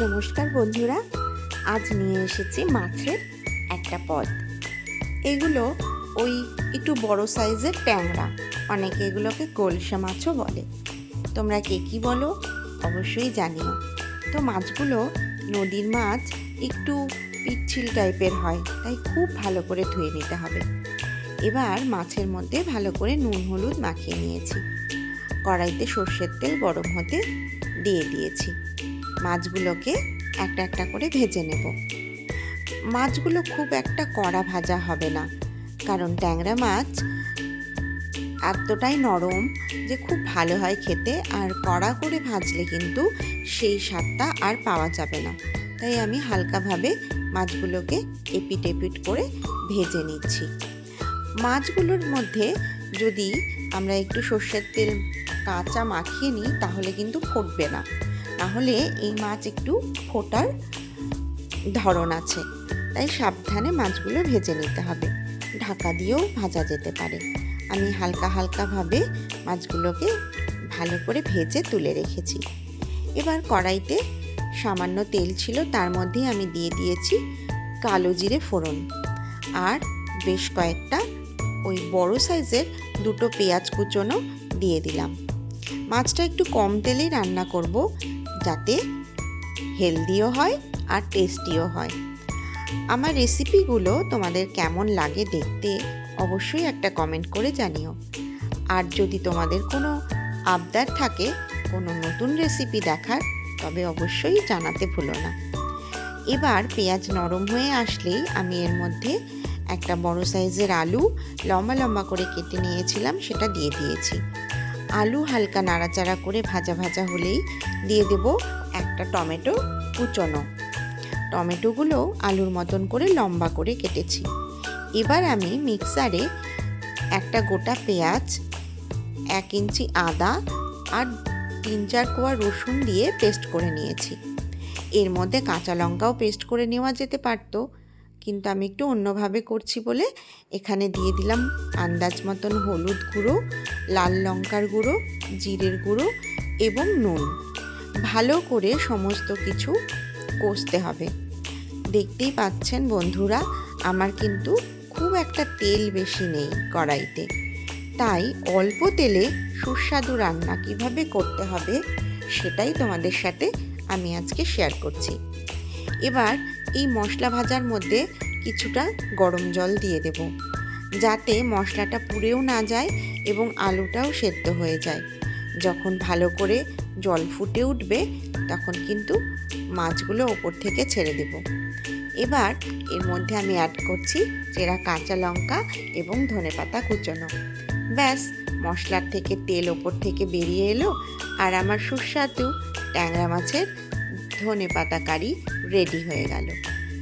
নমস্কার বন্ধুরা, আজ নিয়ে এসেছি মাছের একটা পদ। এগুলো ওই একটু বড় সাইজের ট্যাংরা, অনেকে এগুলোকে কলসা মাছও বলে। তোমরা কে কী বলো অবশ্যই জানিও। তো মাছগুলো নদীর মাছ একটু পিচ্ছিল টাইপের হয়, তাই খুব ভালো করে ধুয়ে নিতে হবে। এবার মাছের মধ্যে ভালো করে নুন, হলুদ মাখিয়ে নিয়েছি। কড়াইতে সর্ষের তেল গরম হতে দিয়ে দিয়েছি। মাছগুলোকে একটা একটা করে ভেজে নেব। মাছগুলো খুব একটা কড়া ভাজা হবে না, কারণ ট্যাংরা মাছ এতটাই নরম যে খুব ভালো হয় খেতে, আর কড়া করে ভাজলে কিন্তু সেই স্বাদটা আর পাওয়া যাবে না। তাই আমি হালকাভাবে মাছগুলোকে এপিট এপিট করে ভেজে নিচ্ছি। মাছগুলোর মধ্যে যদি আমরা একটু সর্ষের তেল কাঁচা মাখিয়ে নিই, তাহলে কিন্তু ফুটবে না। তাহলে এই মাছ একটু ফোটার ধরন আছে। তাই সাবধানে মাছগুলো ভেজে নিতে হবে। ঢাকা দিয়েও ভাজা যেতে পারে। আমি হালকা হালকাভাবে মাছগুলোকে ভালো করে ভেজে তুলে রেখেছি। এবার কড়াইতে সামান্য তেল ছিল, তার মধ্যে আমি দিয়ে দিয়েছি কালো জিরে ফোড়ন। আর বেশ কয়েকটা ওই বড় সাইজের দুটো পেঁয়াজ কুচোনো দিয়ে দিলাম। মাছটা একটু কম তেলেই রান্না করব যাতে হেলদিও হয় আর টেস্টিও হয়। আমার রেসিপিগুলো তোমাদের কেমন লাগে দেখতে অবশ্যই একটা কমেন্ট করে জানিও। আর যদি তোমাদের কোনো আবদার থাকে কোনো নতুন রেসিপি দেখার, তবে অবশ্যই জানাতে ভুলো না। এবার পেঁয়াজ নরম হয়ে আসলেই আমি এর মধ্যে একটা বড় সাইজের আলু লম্বা লম্বা করে কেটে নিয়েছিলাম, সেটা দিয়ে দিয়েছি। আলু হালকা নাড়াচাড়া করে ভাজা ভাজা হলেই দিয়ে দেব একটা টমেটো কুচনো। টমেটোগুলো আলুর মতন করে লম্বা করে কেটেছি। এবার আমি মিক্সারে একটা গোটা পেঁয়াজ, এক ইঞ্চি আদা আর তিন চার কোয়া রসুন দিয়ে পেস্ট করে নিয়েছি। এর মধ্যে কাঁচা লঙ্কাও পেস্ট করে নেওয়া যেতে পারতো। কিন্তু আমি একটু অন্যভাবে করছি বলে এখানে দিয়ে দিলাম আন্দাজ মতন হলুদ গুঁড়ো, লাল লঙ্কার গুঁড়ো, জিরের গুঁড়ো এবং নুন। ভালো করে সমস্ত কিছু কষতে হবে। দেখতেই পাচ্ছেন বন্ধুরা, আমার কিন্তু খুব একটা তেল বেশি নেই কড়াইতে। তাই অল্প তেলে সুস্বাদু রান্না কীভাবে করতে হবে সেটাই তোমাদের সাথে আমি আজকে শেয়ার করছি। এবার এই মশলা ভাজার মধ্যে কিছুটা গরম জল দিয়ে দেব, যাতে মশলাটা পুড়েও না যায় এবং আলুটাও সেদ্ধ হয়ে যায়। যখন ভালো করে জল ফুটে উঠবে, তখন কিন্তু মাছগুলো ওপর থেকে ছেড়ে দেব। এবার এর মধ্যে আমি অ্যাড করছি চেরা কাঁচা লঙ্কা এবং ধনেপাতা কুচোনো। ব্যাস, মশলার থেকে তেল ওপর থেকে বেরিয়ে এলো, আর আমার সুস্বাদু ট্যাংরা মাছের ধনে পাতা কারি রেডি হয়ে গেল।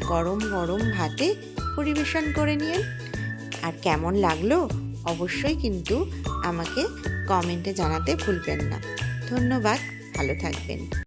গরম গরম ভাতে পরিবেশন করে নিয়ে আর কেমন লাগল অবশ্যই কিন্তু আমাকে কমেন্টে জানাতে ভুলবেন না। ধন্যবাদ, ভালো থাকবেন।